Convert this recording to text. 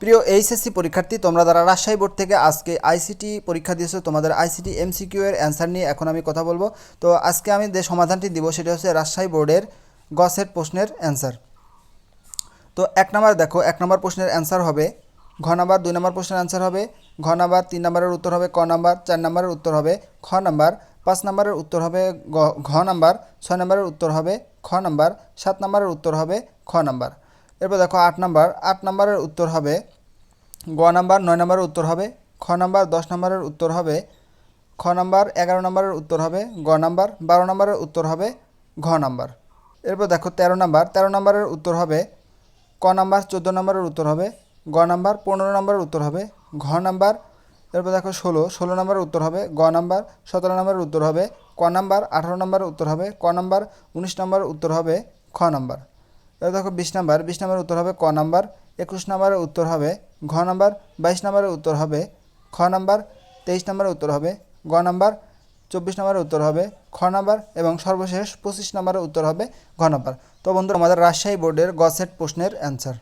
প্রিয় এইচএসসি পরীক্ষার্থী, তোমরা যারা রাজশাহী বোর্ড থেকে আজকে আইসিটি পরীক্ষা দিয়েছ, তোমাদের আইসিটি এমসিকিউ এর অ্যান্সার নিয়ে এখন আমি কথা বলব। তো আজকে আমি যে সমাধানটি দিব, সেটা হচ্ছে রাজশাহী বোর্ডের গসেট প্রশ্নের অ্যান্সার তো এক নম্বর দেখো, এক নম্বর প্রশ্নের অ্যান্সার হবে ঘ নাম্বার, দুই নম্বর প্রশ্নের অ্যান্সার হবে ঘ নাম্বার, তিন নম্বরের উত্তর হবে ক নাম্বার, চার নম্বরের উত্তর হবে খ নাম্বার, পাঁচ নম্বরের উত্তর হবে ঘ নাম্বার, ছয় নম্বরের উত্তর হবে খ নাম্বার, সাত নম্বরের উত্তর হবে খ নাম্বার। এরপর দেখো আট নাম্বার আট নম্বরের উত্তর হবে গ নাম্বার নয় নম্বরের উত্তর হবে খ নাম্বার দশ নম্বরের উত্তর হবে খ নাম্বার এগারো নাম্বারের উত্তর হবে গ নাম্বার বারো নম্বরের উত্তর হবে ঘ নাম্বার এরপর দেখো তেরো নাম্বার তেরো নাম্বারের উত্তর হবে ক নাম্বার চোদ্দ নম্বরের উত্তর হবে গ নাম্বার পনেরো নাম্বারের উত্তর হবে ঘ নাম্বার এরপর দেখো ষোলো ষোলো নম্বরের উত্তর হবে গ নাম্বার সতেরো নাম্বারের উত্তর হবে ক নাম্বার আঠারো নাম্বারের উত্তর হবে ক নাম্বার উনিশ নম্বরের উত্তর হবে খ নাম্বার এবার দেখো বিশ নাম্বার, বিশ নাম্বারের উত্তর হবে ক নাম্বার, একুশ নাম্বারের উত্তর হবে ঘ নাম্বার, বাইশ নাম্বারের উত্তর হবে খ নাম্বার, তেইশ নাম্বারের উত্তর হবে গ নাম্বার, চব্বিশ নম্বরের উত্তর হবে খ নাম্বার এবং সর্বশেষ পঁচিশ নম্বরের উত্তর হবে ঘ নাম্বার। তো বন্ধুরা, আমাদের রাজশাহী বোর্ডের গসেট প্রশ্নের অ্যান্সার।